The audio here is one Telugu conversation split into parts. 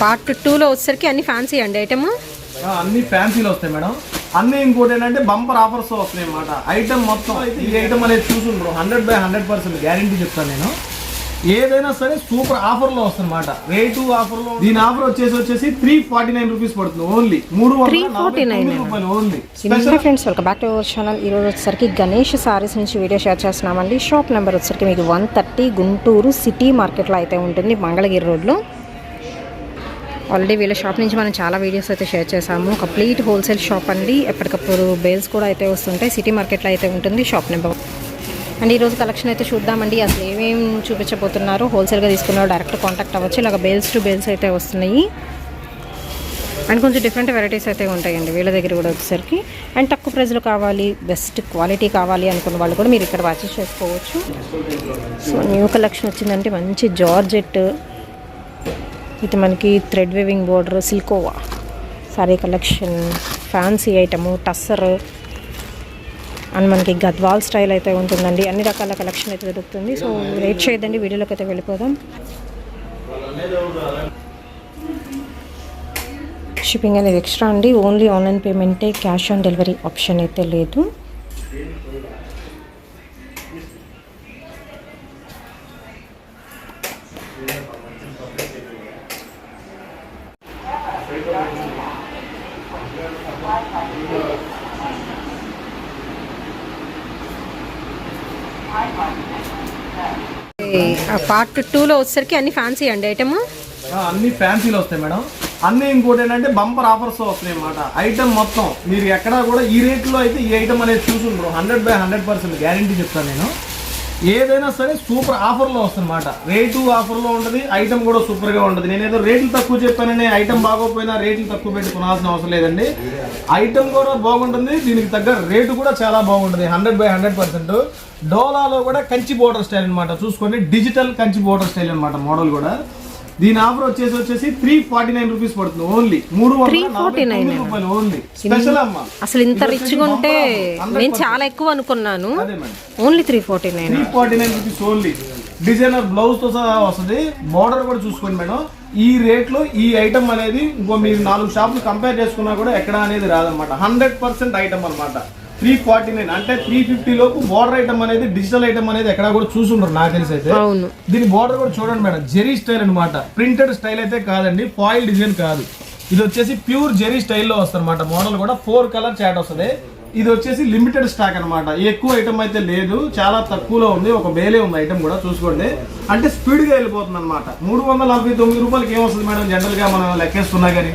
పార్ట్ టూలో వచ్చేసరికి అన్ని ఫ్యాన్సీ అండి ఐటమ్ అన్ని ఫ్యాన్సీలు వస్తాయి మేడం. అన్ని ఇంకోటి ఏంటంటే బంపర్ ఆఫర్స్ వస్తున్నాయి అన్నమాట. ఐటమ్ మొత్తం ఈ ఐటమ్ అనేది చూసుండ్రు hundred by hundred percent guarantee చెప్తాను నేను. ఏదైనా సరే సూపర్ ఆఫర్లో వస్తుందన్నమాట రేటు ఆఫర్లో దీని ఆఫర్ వచ్చేసి వచ్చేసి త్రీ ఫార్టీ నైన్ రూపీస్ పడుతుంది ఓన్లీ మూడు రూపాయలు only friends welcome back to our channel ఈరోజు వచ్చేసరికి గణేష్ సారీస్ నుంచి వీడియో షేర్ చేస్తున్నామండి. షాప్ నెంబర్ వచ్చేసరికి మీకు వన్ థర్టీ గుంటూరు సిటీ మార్కెట్లో అయితే ఉంటుంది మంగళగిరి రోడ్లో. ఆల్రెడీ వీళ్ళ షాప్ నుంచి మనం చాలా వీడియోస్ అయితే షేర్ చేసాము కంప్లీట్ హోల్సేల్ షాప్ అండి. ఎప్పటికప్పుడు బేల్స్ కూడా అయితే వస్తుంటాయి. సిటీ మార్కెట్లో అయితే ఉంటుంది షాప్ నెంబర్ అండ్ ఈరోజు కలెక్షన్ అయితే చూద్దామండి. అసలు ఏమేమి చూపించబోతున్నారు? హోల్సేల్గా తీసుకున్నారు డైరెక్ట్ కాంటాక్ట్ అవ్వచ్చు. ఇలాగ బేల్స్ టు బేల్స్ అయితే వస్తున్నాయి. అండ్ కొంచెం డిఫరెంట్ వెరైటీస్ అయితే ఉంటాయండి వీళ్ళ దగ్గర కూడా వచ్చేసరికి. అండ్ తక్కువ ప్రైస్లో కావాలి బెస్ట్ క్వాలిటీ కావాలి అనుకున్న వాళ్ళు కూడా మీరు ఇక్కడ పర్చేస్ చేసుకోవచ్చు. సో న్యూ కలెక్షన్ వచ్చిందంటే మంచి జార్జెట్. ఇది మనకి thread weaving border సిల్కోవా. Sari collection. Fancy item tussar. And మనకి గద్వాల్ స్టైల్ అయితే ఉంటుందండి. అన్ని రకాల కలెక్షన్ అయితే దొరుకుతుంది. సో వెయిట్ చేయదండి వీడియోలోకి అయితే వెళ్ళిపోదాం. షిప్పింగ్ అనేది ఎక్స్ట్రా అండి. ఓన్లీ ఆన్లైన్ పేమెంటే క్యాష్ ఆన్ డెలివరీ ఆప్షన్ అయితే లేదు. పార్ట్ టూలో వచ్చేసరికి అన్ని ఫ్యాన్సీ అండి. ఐటమ్ అన్ని ఫ్యాన్సీలో వస్తాయి మేడం. అన్ని ఇంకోటి ఏంటంటే బంపర్ ఆఫర్స్ వస్తాయి అన్నమాట. ఐటమ్ మొత్తం మీరు ఎక్కడా కూడా ఈ రేట్లో అయితే ఈ ఐటమ్ అనేది చూసుండ్రు. Hundred by hundred percent guarantee చెప్తాను నేను. ఏదైనా సరే సూపర్ ఆఫర్లో వస్తుందన్నమాట. రేటు ఆఫర్లో ఉంటుంది ఐటమ్ కూడా సూపర్గా ఉంటుంది. నేను ఏదో రేట్లు తక్కువ చెప్పానని ఐటమ్ బాగోకపోయినా రేట్లు తక్కువ పెట్టి కొనాల్సిన అవసరం లేదండి. ఐటమ్ కూడా బాగుంటుంది దీనికి తగ్గ రేటు కూడా చాలా బాగుంటుంది హండ్రెడ్ బై హండ్రెడ్ పర్సెంట్ డోలాలో కూడా కంచి బోర్డర్ స్టైల్ అనమాట చూసుకోండి డిజిటల్ కంచి బోర్డర్ స్టైల్ అన్నమాట మోడల్ కూడా. దీని ఆఫర్ వచ్చేసి వచ్చేసి త్రీ ఫార్టీ నైన్ రూపీస్ పడుతుంది. ఓన్లీ మూడు రూపాయలు ఓన్లీ స్పెషల్ అమ్మా. అసలు ఇంత రిచ్గా ఉంటే నేను చాలా ఎక్కువ అనుకున్నాను. Only three forty nine three forty nine rupees only designer బ్లౌజ్తో సహా వస్తుంది. బార్డర్ కూడా చూసుకోండి మేడం. ఈ రేట్లో ఈ ఐటమ్ అనేది ఇంకో మీరు నాలుగు షాపులు కంపేర్ చేసుకున్నా కూడా ఎక్కడ అనేది రాదనమాట హండ్రెడ్ పర్సెంట్ ఐటమ్ అనమాట త్రీ ఫార్టీ నైన్ అంటే త్రీ ఫిఫ్టీ లోపు బార్డర్ ఐటమ్ అనేది డిజిటల్ ఐటమ్ అనేది ఎక్కడ కూడా చూసుంటారు నాకు తెలిసి అయితే. దీని బార్డర్ కూడా చూడండి మేడం జెరీ స్టైల్ అన్నమాట. ప్రింటెడ్ స్టైల్ అయితే కాదండి ఫాయిల్ డిజైన్ కాదు. ఇది వచ్చేసి ప్యూర్ జెరీ స్టైల్లో వస్తుంది అనమాట మోడల్ కూడా ఫోర్ కలర్ చాట్ వస్తుంది. ఇది వచ్చేసి లిమిటెడ్ స్టాక్ అన్నమాట. ఎక్కువ ఐటమ్ అయితే లేదు. చాలా తక్కువలో ఉంది. ఒక బేలే ఉంది ఐటమ్ కూడా చూసుకోండి. అంటే స్పీడ్గా వెళ్ళిపోతుంది అనమాట మూడు వందల నలభై తొమ్మిది రూపాయలకి ఏమొస్తుంది మేడం? జనరల్గా మనం లెక్కేస్తున్నా కానీ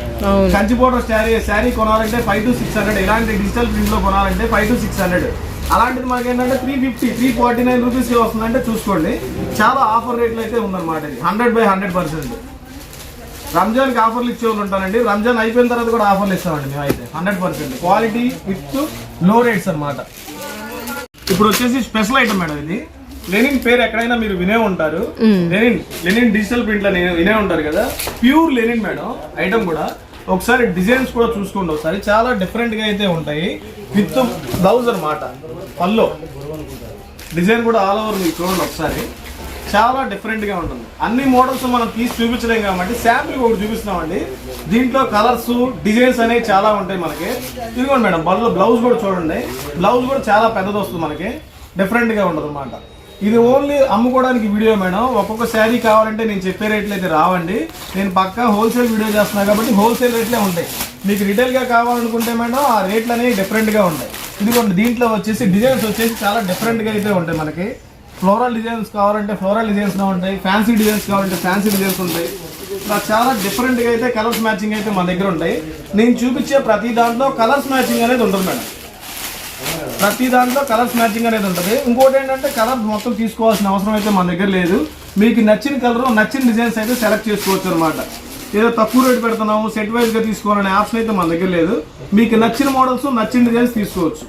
కంచి బోర్డర్ శారీ శారీ కొనాలంటే ఫైవ్ టు సిక్స్ హండ్రెడ్ ఇలాంటి డిజిటల్ ప్రింట్లో కొనాలంటే ఫైవ్ టు సిక్స్ హండ్రెడ్ అలాంటిది మనకి ఏంటంటే three fifty three forty nine rupees వస్తుందంటే చూసుకోండి. చాలా ఆఫర్ రేట్లు అయితే ఉందన్నమాట ఇది. హండ్రెడ్ బై హండ్రెడ్ పర్సెంట్ రంజాన్కి ఆఫర్లు ఇచ్చే వాళ్ళు ఉంటానండి రంజాన్ అయిపోయిన తర్వాత కూడా ఆఫర్లు ఇస్తామండి మేమైతే. Hundred percent. క్వాలిటీ విత్లో రేట్స్ అన్నమాట. ఇప్పుడు వచ్చేసి స్పెషల్ ఐటమ్ మేడం ఇది. లెనిన్ పేరు ఎక్కడైనా మీరు వినే ఉంటారు. లెనిన్ లెనిన్ డిజిటల్ ప్రింట్లో వినే ఉంటారు కదా. ప్యూర్ లెనిన్ మేడం ఐటమ్ కూడా. ఒకసారి డిజైన్స్ కూడా చూసుకోండి ఒకసారి. చాలా డిఫరెంట్గా అయితే ఉంటాయి. విత్ బ్లౌజ్ అన్నమాట. పల్లో డిజైన్ కూడా ఆల్ ఓవర్ మీకు చూడండి ఒకసారి. చాలా డిఫరెంట్గా ఉంటుంది. అన్ని మోడల్స్ మనం తీసి చూపించలేం కాబట్టి శాంపుల్ ఒకటి చూపిస్తున్నామండి. దీంట్లో కలర్స్ డిజైన్స్ అనేవి చాలా ఉంటాయి మనకి. ఇదిగోండి మేడం బళ్ళు బ్లౌజ్ కూడా చూడండి. బ్లౌజ్ కూడా చాలా పెద్దది వస్తుంది మనకి. డిఫరెంట్గా ఉండదు అనమాట ఇది ఓన్లీ అమ్ముకోవడానికి వీడియో మేడం. ఒక్కొక్క శారీ కావాలంటే నేను చెప్పే రేట్లు అయితే రావండి. నేను పక్కా హోల్సేల్ వీడియో చేస్తున్నా కాబట్టి హోల్సేల్ రేట్లే ఉంటాయి. మీకు రిటైల్గా కావాలనుకుంటే మేడం ఆ రేట్లు అనేవి డిఫరెంట్గా ఉంటాయి. ఇదిగోండి దీంట్లో వచ్చేసి డిజైన్స్ వచ్చేసి చాలా డిఫరెంట్గా అయితే ఉంటాయి మనకి. ఫ్లోరల్ డిజైన్స్ కావాలంటే ఫ్లోరల్ డిజైన్స్ ఉంటాయి ఫ్యాన్సీ డిజైన్స్ కావాలంటే ఫ్యాన్సీ డిజైన్స్ ఉంటాయి. ఇలా చాలా డిఫరెంట్గా అయితే కలర్స్ మ్యాచింగ్ అయితే మన దగ్గర ఉంటాయి. నేను చూపించే ప్రతి దాంట్లో కలర్స్ మ్యాచింగ్ అనేది ఉంటుంది మేడం. ప్రతి దాంట్లో కలర్స్ మ్యాచింగ్ అనేది ఉంటుంది. ఇంకోటి ఏంటంటే కలర్ మొత్తం తీసుకోవాల్సిన అవసరం అయితే మన దగ్గర లేదు. మీకు నచ్చిన కలర్ నచ్చిన డిజైన్స్ అయితే సెలెక్ట్ చేసుకోవచ్చు అనమాట ఏదో తక్కువ రేటు పెడుతున్నాము సెట్ వైజ్గా తీసుకోవాలనే ఆప్షన్ అయితే మన దగ్గర లేదు. మీకు నచ్చిన మోడల్స్ నచ్చిన డిజైన్స్ తీసుకోవచ్చు.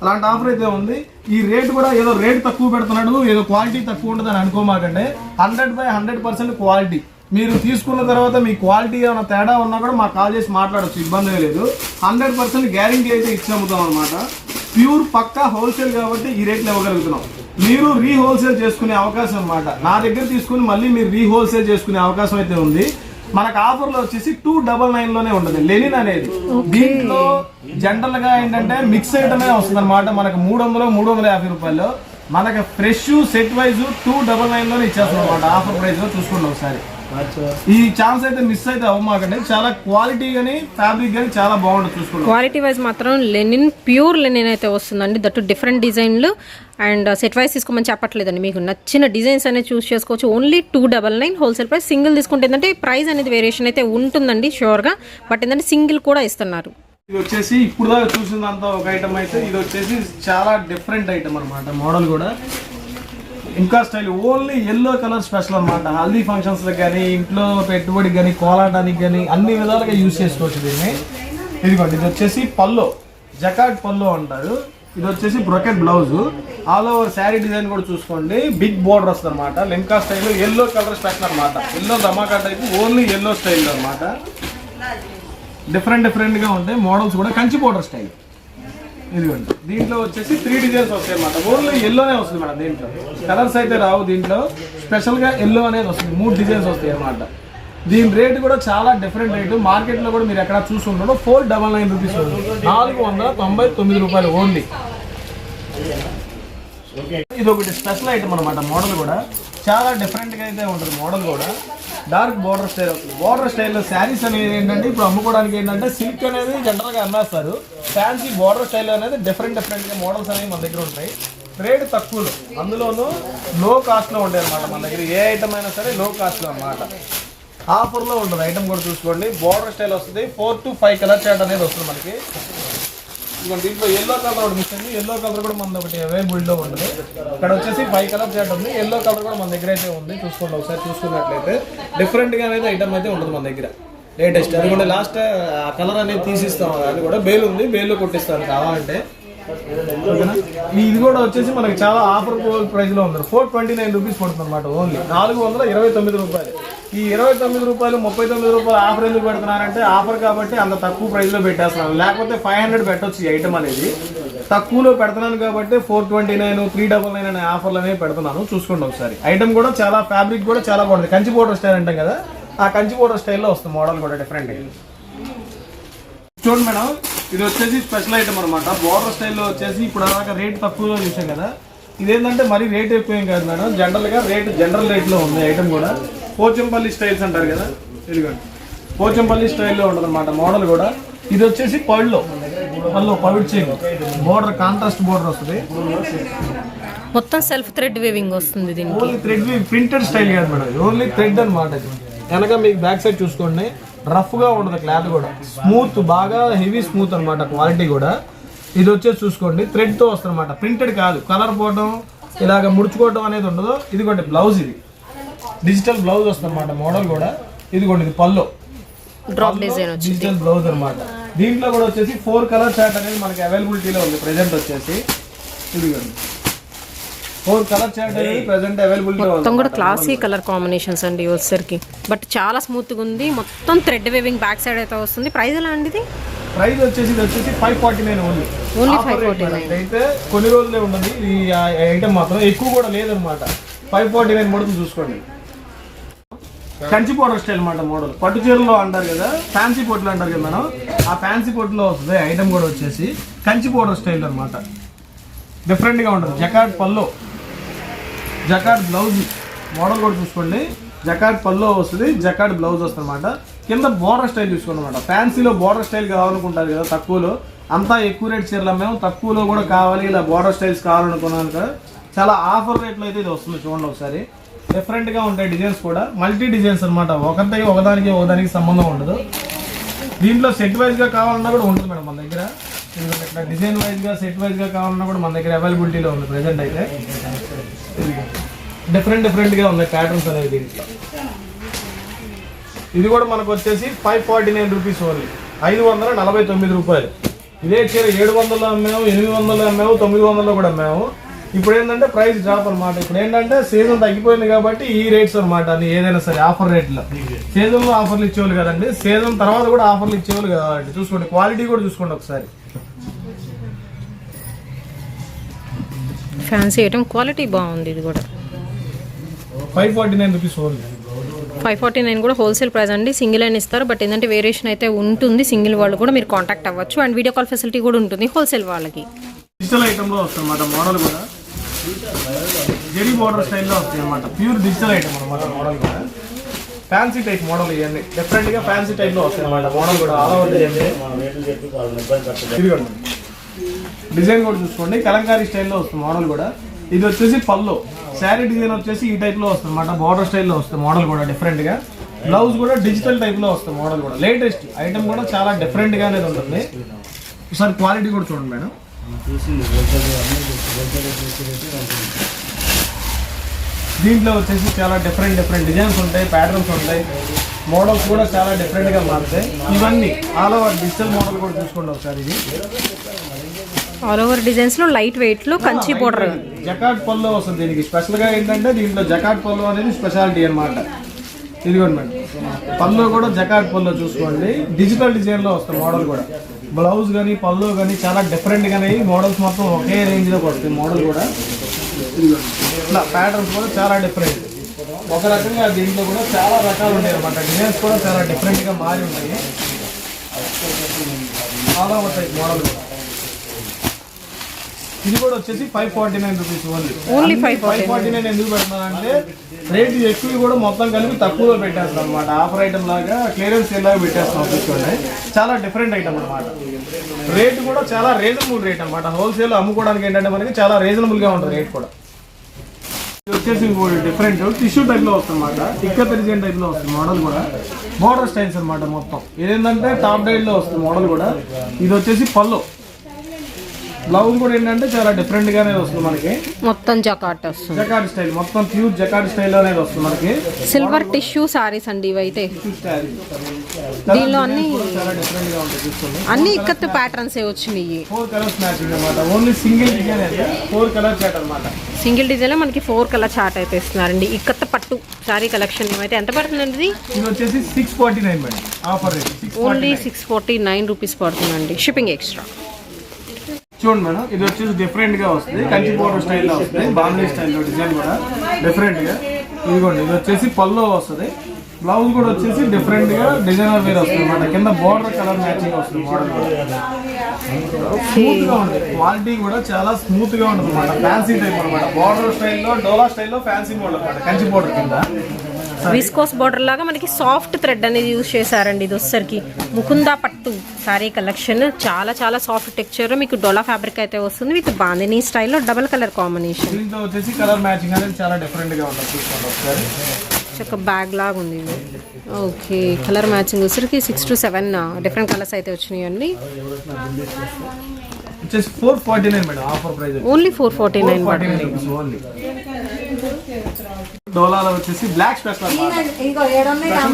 అలాంటి ఆఫర్ అయితే ఉంది. ఈ రేట్ కూడా ఏదో రేట్ తక్కువ పెడుతున్నాడు ఏదో క్వాలిటీ తక్కువ ఉంటుంది అని అనుకోమాకండి. Hundred by hundred percent quality. మీరు తీసుకున్న తర్వాత మీ క్వాలిటీ ఏమైనా తేడా ఉన్నా కూడా మాకు కాల్ చేసి మాట్లాడచ్చు ఇబ్బంది లేదు. హండ్రెడ్ పర్సెంట్ గ్యారంటీ అయితే ఇచ్చి అమ్ముతాం అనమాట ప్యూర్ పక్కా హోల్సేల్ కాబట్టి ఈ రేట్లు ఇవ్వగలుగుతున్నాం. మీరు రీ హోల్సేల్ చేసుకునే అవకాశం అన్నమాట. నా దగ్గర తీసుకుని మళ్ళీ మీరు రీ హోల్సేల్ చేసుకునే అవకాశం అయితే ఉంది. మనకు ఆఫర్లో వచ్చేసి టూ డబల్ నైన్లోనే ఉండదు. లెనిన్ అనేది. దీంట్లో జనరల్గా ఏంటంటే మిక్స్ ఐటమే వస్తుంది అనమాట మనకు మూడు వందలు మూడు వందల యాభై రూపాయలు. మనకి fresh set wise two double నైన్లోనే ఇచ్చేస్తాం అనమాట ఆఫర్ ప్రైస్లో చూసుకోండి ఒకసారి. ఈ ఛాన్స్ అయితే మిస్ అయితే అవ్వమాకండి. చాలా క్వాలిటీ గానీ ఫ్యాబ్రిక్ గానీ చాలా బాగుంటుంది చూసుకోండి. క్వాలిటీ వైజ్ మాత్రం లెనిన్ ప్యూర్ లెనిన్ అయితే వస్తుందండి. దట్టు డిఫరెంట్ డిజైన్లు అండ్ సెట్ వైజ్ తీసుకోమని చెప్పట్లేదండి. మీకు నచ్చిన డిజైన్స్ అనేది చూస్ చేసుకోవచ్చు. Only two double nine wholesale price single తీసుకుంటే ఏంటంటే ప్రైస్ అనేది వేరియేషన్ అయితే ఉంటుందండి షూర్గా బట్ ఏంటంటే సింగిల్ కూడా ఇస్తున్నారు. ఇది వచ్చేసి ఇప్పుడు దాకా చూసిందంతా ఒక ఐటమ్ అయితే ఇది వచ్చేసి చాలా డిఫరెంట్ ఐటమ్ అన్నమాట మోడల్ కూడా. ఇంకా style only yellow colour special అన్నమాట. హల్దీ ఫంక్షన్స్ కానీ ఇంట్లో పెట్టుబడికి కానీ కోలాటానికి కానీ అన్ని విధాలుగా యూజ్ చేసుకోవచ్చు దీన్ని. ఇదిగోండి ఇది వచ్చేసి పల్లో జకాట్ పల్లో అంటారు. ఇది వచ్చేసి brocade blouse all over sari design కూడా చూసుకోండి. బిగ్ బోర్డర్ వస్తుంది అనమాట lehenga style yellow colour special అనమాట ఎల్లో ధమాకా టైప్ ఓన్లీ ఎల్లో స్టైల్ అన్నమాట. డిఫరెంట్ డిఫరెంట్గా ఉంటాయి. మోడల్స్ కూడా కంచి బోర్డర్ స్టైల్. ఇదిగోండి. దీంట్లో వచ్చేసి త్రీ డిజైన్స్ వస్తాయి అన్నమాట. ఓన్లీ ఎల్లోనే వస్తుంది మేడం దీంట్లో. కలర్స్ అయితే రావు దీంట్లో. స్పెషల్గా ఎల్లో అనేది వస్తుంది. మూడు డిజైన్స్ వస్తాయి అన్నమాట. దీని రేటు కూడా చాలా డిఫరెంట్ రేటు మార్కెట్లో కూడా మీరు ఎక్కడ చూసుకుంటారో ఫోర్ డబల్ నైన్ రూపీస్ నాలుగు వందల తొంభై తొమ్మిది రూపాయలు ఓన్లీ. ఇది ఒకటి స్పెషల్ ఐటమ్ అనమాట మోడల్ కూడా. చాలా డిఫరెంట్గా అయితే ఉంటుంది మోడల్ కూడా. డార్క్ బోర్డర్ స్టైల్ బోర్డర్ స్టైల్లో శారీస్ అనేది ఏంటంటే ఇప్పుడు అమ్ముకోవడానికి ఏంటంటే సిల్క్ అనేది జనరల్గా అమ్మేస్తారు. ఫ్యాన్సీ బోర్డర్ స్టైల్ అనేది డిఫరెంట్ డిఫరెంట్గా మోడల్స్ అనేవి మన దగ్గర ఉంటాయి. రేట్ తక్కువలో అందులోనూ లో కాస్ట్లో ఉంటాయి అనమాట మన దగ్గర. ఏ ఐటమ్ అయినా సరే లో కాస్ట్లో అనమాట ఆఫర్లో ఉంటుంది ఐటమ్ కూడా చూసుకోండి. బోర్డర్ స్టైల్ వస్తుంది four to five colour chart అనేది వస్తుంది మనకి. ఇదిగోండి దీంట్లో ఎల్లో కలర్ ఒకటి మిస్ అయింది. ఎల్లో కలర్ కూడా మన ఒకటి అవైలబుల్లో ఉంటుంది ఇక్కడ వచ్చేసి ఫైవ్ కలర్ చార్ట్ ఉంది. ఎల్లో కలర్ కూడా మన దగ్గర అయితే ఉంది. చూసుకోండి ఒకసారి చూసుకున్నట్లయితే డిఫరెంట్గా అనేది ఐటమ్ అయితే ఉంటుంది మన దగ్గర. లేటెస్ట్ అది కూడా లాస్ట్ ఆ కలర్ అనేది తీసిస్తాం. అది కూడా బేల్ ఉంది. బేల్లో కొట్టిస్తాను కావాలంటే. ఇది కూడా వచ్చేసి మనకి చాలా ఆఫర్ ప్రైస్లో ఉంది. ఫోర్ ట్వంటీ నైన్ రూపీస్ పడుతుంది అనమాట ఓన్లీ నాలుగు వందల ఇరవై తొమ్మిది రూపాయలు. ఈ ఇరవై తొమ్మిది రూపాయలు ముప్పై తొమ్మిది రూపాయలు ఆఫర్ ఎందుకు పెడుతున్నారంటే ఆఫర్ కాబట్టి అంత తక్కువ ప్రైస్లో పెట్టేస్తున్నాను లేకపోతే ఫైవ్ హండ్రెడ్ పెట్టొచ్చు ఈ ఐటమ్ అనేది. తక్కువలో పెడుతున్నాను కాబట్టి four twenty nine three double nine అనే ఆఫర్లు అనేవి పెడుతున్నాను. చూసుకోండి ఒకసారి. ఐటమ్ కూడా చాలా ఫ్యాబ్రిక్ కూడా చాలా బాగుంటుంది కంచి బోర్డర్ స్టైల్ అంటాం కదా ఆ కంచి బోర్డర్ స్టైల్లో వస్తుంది. మోడల్ కూడా డిఫరెంట్ చూడండి మేడం ఇది వచ్చేసి స్పెషల్ ఐటమ్ అనమాట బోర్డర్ స్టైల్లో వచ్చేసి ఇప్పుడు అలాగా రేట్ తక్కువలో చూసాం కదా. ఇదేంటంటే మరీ రేట్ ఎక్కువ ఏం కాదు మేడం. జనరల్గా రేట్ జనరల్ రేట్లో ఉంది ఐటమ్ కూడా. పోచంపల్లి స్టైల్స్ అంటారు కదా? ఇదిగోండి పోచంపల్లి స్టైల్లో ఉంటుంది అనమాట మోడల్ కూడా. ఇది వచ్చేసి పళ్ళు. పళ్ళు పవిడ్ చేయి బోర్డర్ కాంట్రాస్ట్ బోర్డర్ వస్తుంది. మొత్తం సెల్ఫ్ థ్రెడ్ వేవింగ్ వస్తుంది దీనికి. ఓన్లీ థ్రెడ్ ప్రింటెడ్ స్టైల్ కాదు మేడం. ఓన్లీ థ్రెడ్ అనమాట ఇది. వెనక మీకు బ్యాక్ సైడ్ చూసుకోండి. రఫ్గా ఉండదు క్లాత్ కూడా. స్మూత్ బాగా హెవీ స్మూత్ అన్నమాట క్వాలిటీ కూడా. ఇది వచ్చేసి చూసుకోండి. థ్రెడ్తో వస్తుంది అనమాట ప్రింటెడ్ కాదు. కలర్ పోవడం ఇలాగ ముడుచుకోవడం అనేది ఉండదు. ఇదిగోండి బ్లౌజ్ ఇది. డిజిటల్ బ్లౌజ్ వస్తుంది అనమాట మోడల్ కూడా. ఇదిగోండి ఇది pallu drop design digital blouse అన్నమాట. దీంట్లో కూడా వచ్చేసి ఫోర్ కలర్ చార్ట్ అనేది మనకి అవైలబిలిటీలో ఉంది. ప్రెసెంట్ వచ్చేసి. ఇదిగోండి. ఫోర్ కలర్ చార్ట్ అనేది ప్రెసెంట్ అవైలబిలిటీలో ఉంది మొత్తం కూడా క్లాసీ కలర్ కాంబినేషన్స్ అండి వచ్చేసరికి బట్ చాలా స్మూత్గా ఉంది. మొత్తం థ్రెడ్ వేవింగ్ బ్యాక్ సైడ్ అయితే వస్తుంది. ప్రైస్ ఎలా అండి ఇది? ప్రైస్ వచ్చేసి ఇది వచ్చేసి five forty nine only Only 549. అయితే కొన్ని రోజులే ఉండదు. ఈ ఐటమ్ మాత్రం ఎక్కువ కూడా లేదనమాట ఫైవ్ ఫార్టీ నైన్ మోడల్ చూసుకోండి. కంచి పౌడర్ స్టైల్ అనమాట మోడల్ పట్టు చీరలో అంటారు కదా ఫ్యాన్సీ పొట్లు అంటారు కదా మనం ఆ ఫ్యాన్సీ పొట్లో వస్తుంది ఐటమ్ కూడా వచ్చేసి కంచి పౌడర్ స్టైల్ అనమాట డిఫరెంట్గా ఉంటుంది. జకాట్ పల్లో జకాట్ బ్లౌజ్ మోడల్ కూడా చూసుకోండి. జకాట్ పల్లో వస్తుంది జకాట్ బ్లౌజ్ వస్తుంది అనమాట కింద బోర్డర్ స్టైల్ చూసుకోండి అనమాట ఫ్యాన్సీలో బోర్డర్ స్టైల్ కావాలనుకుంటారు కదా తక్కువలో. అంతా ఎక్కువ రేట్ చీరలు మేము తక్కువలో కూడా కావాలి ఇలా బోర్డర్ స్టైల్స్ కావాలనుకున్నాను కదా. చాలా ఆఫర్ రేట్లో అయితే ఇది వస్తుంది చూడండి ఒకసారి. డిఫరెంట్గా ఉంటాయి డిజైన్స్ కూడా. మల్టీ డిజైన్స్ అనమాట ఒకటి ఒకదానికి ఒకదానికి సంబంధం ఉండదు. దీంట్లో సెట్ వైజ్గా కావాలన్నా కూడా ఉంటుంది మేడం మన దగ్గర. ఇట్లా డిజైన్ వైజ్గా సెట్ వైజ్గా కావాలన్నా కూడా మన దగ్గర అవైలబిలిటీలో ఉంది ప్రజెంట్ అయితే. డిఫరెంట్ డిఫరెంట్గా ఉన్నాయి ప్యాటర్న్స్ అనేవి దీంట్లో ఇది కూడా మనకు వచ్చేసి five forty nine rupees only ఐదు వందల నలభై తొమ్మిది రూపాయలు. ఇదే చీర ఏడు వందలు అమ్మాము ఎనిమిది వందలు అమ్మాము తొమ్మిది వందలు కూడా అమ్మాము. ఇప్పుడు ఏంటంటే ప్రైస్ డ్రాప్ అనమాట ఇప్పుడు ఏంటంటే సీజన్ తగ్గిపోయింది కాబట్టి ఈ రేట్స్ అనమాట అన్ని ఏదైనా సరే ఆఫర్ రేట్లో సీజన్లో ఆఫర్లు ఇచ్చేవాళ్ళు కదండి. సీజన్ తర్వాత కూడా ఆఫర్లు ఇచ్చేవాళ్ళు కదండి. చూసుకోండి క్వాలిటీ కూడా చూసుకోండి ఒకసారి. ఫ్యాన్సీ ఐటమ్ క్వాలిటీ బాగుంది ఇది కూడా. Five forty nine rupees only five forty nine కూడా హోల్సేల్ ప్రైస్ అండి. సింగిల్ అయిన ఇస్తారు బట్ ఏంటంటే వేరియేషన్ అయితే ఉంటుంది. సింగిల్ వాళ్ళు కూడా మీరు కాంటాక్ట్ అవ్వచ్చు. అండ్ వీడియో కాల్ ఫెసిలిటీ కూడా ఉంటుంది హోల్సేల్ వాళ్ళకి. డిజిటల్ ఐటమ్లో వస్తుంది మోడల్ కూడా. జెరీ బోర్డర్ స్టైల్లో వస్తాయి అనమాట ప్యూర్ డిజిటల్ ఐటమ్ అనమాట మోడల్ కూడా. ఫ్యాన్సీ టైప్ మోడల్ ఇవన్నీ. డిఫరెంట్గా ఫ్యాన్సీ టైప్లో వస్తాయి అనమాట మోడల్ కూడా ఆల్ ఓవర్ ఇదిగోండి. డిజైన్ కూడా చూసుకోండి. కలంకారీ స్టైల్లో వస్తుంది మోడల్ కూడా. ఇది వచ్చేసి పల్లో శారీ డిజైన్ వచ్చేసి ఈ టైప్లో వస్తుంది అనమాట బోర్డర్ స్టైల్లో వస్తుంది మోడల్ కూడా డిఫరెంట్గా. బ్లౌజ్ కూడా డిజిటల్ టైప్లో వస్తుంది మోడల్ కూడా. లేటెస్ట్ ఐటమ్ కూడా చాలా డిఫరెంట్గా అనేది ఉంటుంది. ఒకసారి క్వాలిటీ కూడా చూడండి మేడం. దీంట్లో వచ్చేసి చాలా డిఫరెంట్ డిఫరెంట్ డిజైన్స్ ఉంటాయి ప్యాటర్న్స్ ఉంటాయి. మోడల్స్ కూడా చాలా డిఫరెంట్గా మారుతాయి. ఇవన్నీ ఆల్ ఓవర్ డిజిటల్ మోడల్ కూడా చూసుకోండి ఒకసారి ఇది. ఆల్ ఓవర్ డిజైన్స్లో లైట్ వెయిట్లో కంచి బోర్డర్ జకాట్ పల్లో వస్తుంది దీనికి. స్పెషల్గా ఏంటంటే దీంట్లో జకాట్ పల్లో అనేది స్పెషాలిటీ అన్నమాట. ఇదిగోండి మేడం. పల్లో కూడా జకాట్ పల్లో చూసుకోండి. డిజిటల్ డిజైన్లో వస్తుంది మోడల్ కూడా. బ్లౌజ్ కానీ పల్లో కానీ చాలా డిఫరెంట్ గానే మోడల్స్ మొత్తం ఒకే రేంజ్లోకి వస్తాయి మోడల్ కూడా. ఇలా ప్యాటర్న్స్ కూడా చాలా డిఫరెంట్ ఒక రకంగా దీంట్లో కూడా చాలా రకాలు ఉంటాయి అనమాట డిజైన్స్ కూడా చాలా డిఫరెంట్గా మారి ఉంటాయి. చాలా ఉంటాయి మోడల్ కూడా. ఇది కూడా వచ్చేసి five forty nine rupees only 549. Five forty nine ఎందుకు పెడుతున్నానంటే రేట్ ఎక్కువ కూడా మొత్తం కలిపి తక్కువలో పెట్టేస్తాం అనమాట ఆఫర్ ఐటమ్ లాగా క్లియరెన్స్ సేల్ లాగా పెట్టేస్తాం చూసుకోండి చాలా డిఫరెంట్ ఐటమ్ అనమాట రేట్ కూడా చాలా రీజనబుల్ రేట్ అనమాట హోల్సేల్ అమ్ముకోవడానికి ఏంటంటే మనకి చాలా రీజనబుల్గా ఉంటుంది రేట్ కూడా. ఇది వచ్చేసి డిఫరెంట్ టిష్యూ టైప్లో వస్తుంది అనమాట టిక్క డిజైన్ టైప్లో వస్తుంది మోడల్ కూడా. బోర్డర్ స్టైల్స్ అనమాట మొత్తం. ఇదేంటంటే టాప్ డైల్లో వస్తుంది మోడల్ కూడా. ఇది వచ్చేసి పళ్ళు. బ్లౌజ్ కూడా ఏంటంటే చాలా డిఫరెంట్ గానే వస్తుంది మనకి. మొత్తం జకాట్ వస్తుంది. జకార్డ్ స్టైల్ మొత్తం ప్యూర్ జకార్డ్ స్టైల్ అనేది వస్తుంది మనకి. సిల్వర్ టిష్యూ సారీస్ అండి ఇవైతే. దీనిలో అన్ని గా అన్ని ఇక్కత్ ప్యాటర్న్స్ వచ్చినాయి. ఫోర్ కలర్స్ మ్యాచింగ్ అనమాట ఓన్లీ సింగిల్ డిజైన్ అయితే ఫోర్ కలర్ చాట్ అనమాట సింగిల్ డిజైన్లో మనకి ఫోర్ కలర్ చార్ట్ అయితే ఇస్తున్నారండి. ఇక్కత్ పట్టు సారీ కలెక్షన్ ఏమైతే ఎంత పడుతుందండి? ఇది వచ్చేసి six forty nine madam. Offer rate. Only six forty nine rupees పడుతుందండి. షిప్పింగ్ ఎక్స్ట్రా చూడండి మేడం ఇది వచ్చేసి డిఫరెంట్గా వస్తుంది. కంచి బోర్డర్ స్టైల్లో వస్తుంది. బాంబే స్టైల్లో డిజైన్ కూడా డిఫరెంట్గా. ఇదిగోండి ఇది వచ్చేసి పల్లో వస్తుంది. బ్లౌజ్ కూడా వచ్చేసి డిఫరెంట్గా డిజైనర్ వేర్ వస్తుంది అనమాట కింద బోర్డర్ కలర్ మ్యాచింగ్ వస్తుంది మోడల్ స్మూత్గా ఉంది క్వాలిటీ కూడా చాలా స్మూత్గా ఉంటుంది అనమాట ఫ్యాన్సీ టైప్ అనమాట బోర్డర్ స్టైల్లో డోలా స్టైల్లో ఫ్యాన్సీ మోడల్ అనమాట కంచి బోర్డర్ కింద. విస్కోస్ బార్డర్ లాగా మనకి సాఫ్ట్ థ్రెడ్ అనేది యూజ్ చేశారండి ఇది వచ్చేసరికి. ముకుందా పట్టు సారీ కలెక్షన్. చాలా చాలా సాఫ్ట్ టెక్చర్ మీకు డోలా ఫ్యాబ్రిక్ అయితే వస్తుంది విత్ బాందినీ స్టైల్లో డబల్ కలర్ కాంబినేషన్. దీంట్లో వచ్చేసి కలర్ మ్యాచింగ్ అనేది చాలా డిఫరెంట్గా ఉంటుంది చూసుకోండి ఒకసారి. ఒక బ్యాగ్ లాగా ఉంది ఓకే కలర్ మ్యాచింగ్ వచ్చేసరికి six to seven different colours అయితే వచ్చినాయండి. Only four forty nine only డోలాలో వచ్చేసి బ్లాక్ స్పెషల్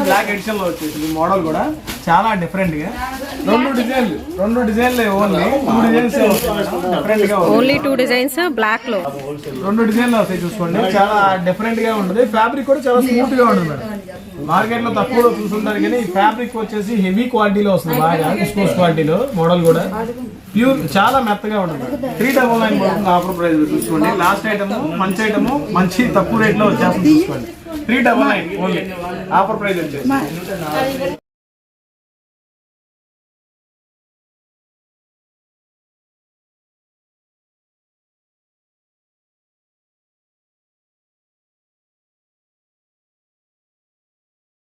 బ్లాక్ ఎడిషన్లో వచ్చేసి ఈ మోడల్ కూడా చాలా డిఫరెంట్గా. రెండు డిజైన్లు రెండు డిజైన్లు ఓన్లీ టూ డిజైన్స్ డిఫరెంట్గా. ఓన్లీ టూ డిజైన్స్ బ్లాక్లో. రెండు డిజైన్లు వస్తాయి చూసుకోండి. చాలా డిఫరెంట్గా ఉంటుంది. ఫ్యాబ్రిక్ కూడా చాలా స్మూత్గా ఉంటుంది. మేడం మార్కెట్లో తక్కువలో చూసుంటారు కానీ ఈ ఫ్యాబ్రిక్ వచ్చేసి హెవీ క్వాలిటీలో వస్తుంది బాగా. విస్కోస్ క్వాలిటీలో మోడల్ కూడా. ప్యూర్ చాలా మెత్తగా ఉంటుంది. త్రీ డబల్ నైన్ పడుతుంది ఆఫర్ ప్రైస్ చూసుకోండి. లాస్ట్ ఐటమ్ మంచి ఐటమ్ మంచి తక్కువ రేట్లో వచ్చేస్తుంది చూసుకోండి. Three double nine only offer price వచ్చేసి.